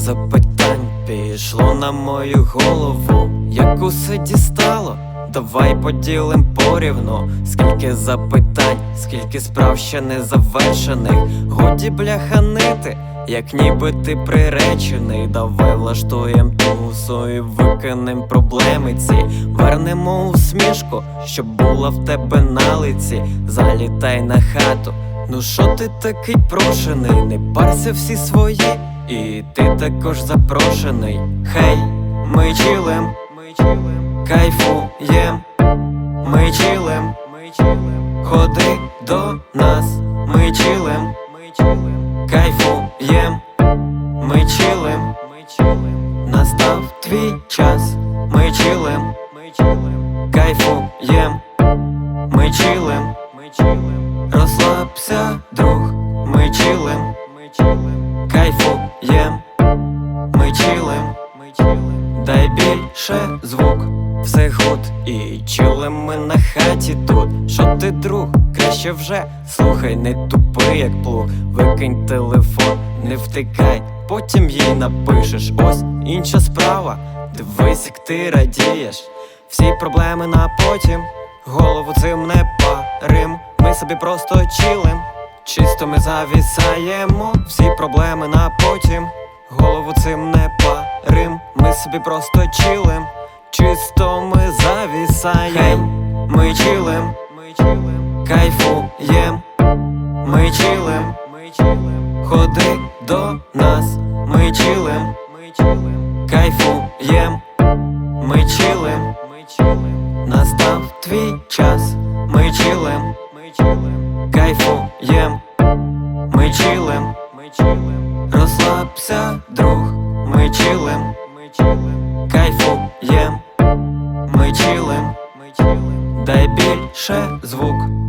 запитань пішло на мою голову, як усе дістало. Давай поділим порівну, скільки запитань, скільки справ ще не завершених. Годі бляханити, як ніби ти приречений. Давай влаштуєм тусу і викинем проблеми ці. Вернемо усмішку, щоб була в тебе на лиці. Залітай на хату. Ну що ти такий прошений? Не парся всі свої, і ти також запрошений. Хей, ми чилим, ми чилим, кайфуєм, ми чилим, ми чилим, ходи до нас, ми чилим, ми чилим, кайфуєм, ми чилим, ми чилим, настав твій час, ми чилим, ми чилим, кайфуєм, ми чилим, розслабся, друг, ми чилим, ми чилим, кайфуєм, ми чилим, ми чилим, дай більше звук, все гуд і чилим ми на хаті тут. Що ти, друг, краще вже слухай, не тупи, як плуг, викинь телефон, не втикай, потім їй напишеш. Ось інша справа. Дивись, як ти радієш, всі проблеми на потім, голову цим не парим. Ми собі просто чилим, чисто ми завісаємо, всі проблеми на потім, голову цим не парим. Ми собі просто чилим, чисто ми завісаєм, ми чилим, ми чилим, кайфуєм, ми чилим, ми чилим, ходи до нас, ми чилим, ми чилим, кайфуєм, ми чилим, ми чилим, настав твій час, ми чилим, ми чилим, кайфуєм, розслабся, друг, ми чилим, кайфуєм, ми чилим, дай більше звук.